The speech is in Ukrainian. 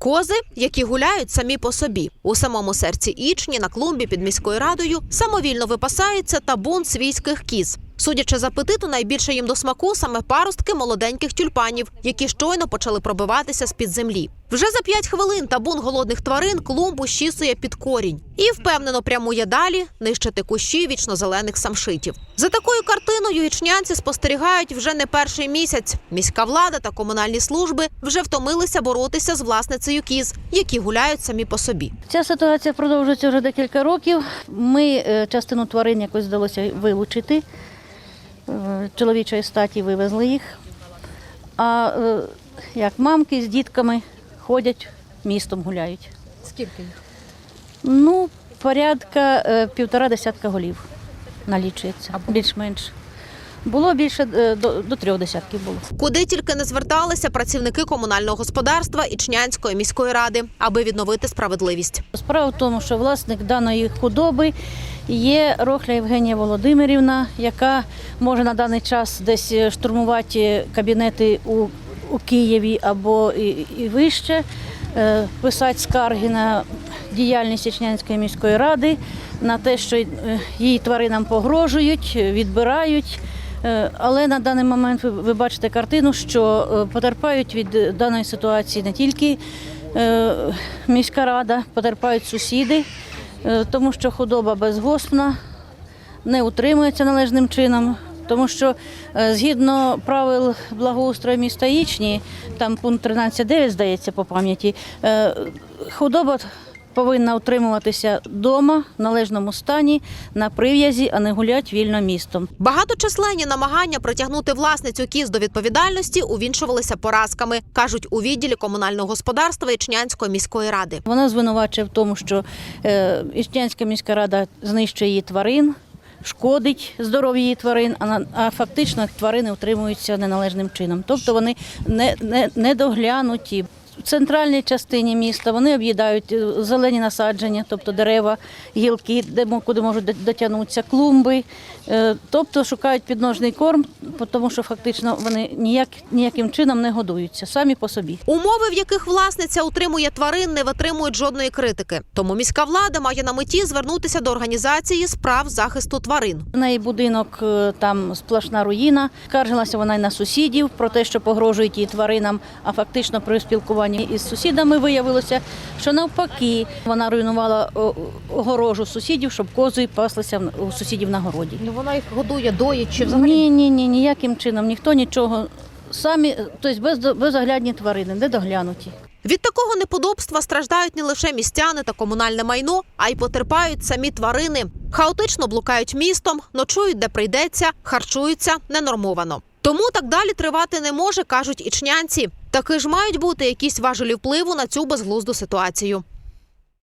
Кози, які гуляють самі по собі. У самому серці Ічні на клумбі під міською радою самовільно випасається табун свійських кіз. Судячи з апетиту, найбільше їм до смаку саме паростки молоденьких тюльпанів, які щойно почали пробиватися з під землі. Вже за п'ять хвилин табун голодних тварин клумбу щісує під корінь і впевнено прямує далі нищити кущі вічнозелених самшитів. За такою картиною ічнянці спостерігають вже не перший місяць. Міська влада та комунальні служби вже втомилися боротися з власницею кіз, які гуляють самі по собі. Ця ситуація продовжується вже декілька років. Ми е, частину тварин якось вдалося вилучити. Чоловічої статі вивезли їх. А е, як мамки з дітками ходять, містом гуляють. Скільки їх? Ну, порядка е, півтора десятка голів налічується, більш-менш. Було більше е, до, до трьох десятків було. Куди тільки не зверталися працівники комунального господарства Ічнянської міської ради, аби відновити справедливість. Справа в тому, що власник даної худоби є Рохля Євгенія Володимирівна, яка може на даний час десь е, штурмувати кабінети у, у Києві або і, і вище, е, писати скарги на діяльність Ічнянської міської ради, на те, що е, її тваринам погрожують, відбирають. Але на даний момент ви, бачите картину, що потерпають від даної ситуації не тільки міська рада, потерпають сусіди, тому що худоба безгоспна, не утримується належним чином. Тому що е, згідно правил благоустрою міста Ічні, там пункт 13.9, здається, по пам'яті, е, худоба повинна утримуватися вдома в належному стані, на прив'язі, а не гулять вільно містом. Багаточисленні намагання притягнути власницю кіз до відповідальності увінчувалися поразками, кажуть у відділі комунального господарства Ічнянської міської ради. Вона звинувачує в тому, що е, Іщенська міська рада знищує її тварин, шкодить здоров'ю її тварин, а, на- а фактично тварини утримуються неналежним чином. Тобто вони не, не, недоглянуті. В центральній частині міста вони об'їдають е, зелені насадження, тобто дерева, гілки, де куди можуть дотягнутися, клумби, Е, тобто шукають підножний корм, тому що фактично вони ніяк, ніяким чином не годуються самі по собі. Умови, в яких власниця утримує тварин, не витримують жодної критики. Тому міська влада має на меті звернутися до організації справ захисту тварин. В неї будинок е, там сплошна руїна. Скаржилася вона й на сусідів про те, що погрожують її тваринам. А фактично при спілкуванні із сусідами виявилося, що навпаки вона руйнувала огорожу сусідів, щоб кози паслися в- у сусідів на городі. Ну вона їх годує, доїть чи взагалі? Ні, ні, ні, ніяким чином ніхто нічого. Самі, тобто без, безоглядні тварини, недоглянуті. Від такого неподобства страждають не лише містяни та комунальне майно, а й потерпають самі тварини. Хаотично блукають містом, ночують де прийдеться, харчуються ненормовано. Тому так далі тривати не може, кажуть ічнянці. Таки ж мають бути якісь важелі впливу на цю безглузду ситуацію.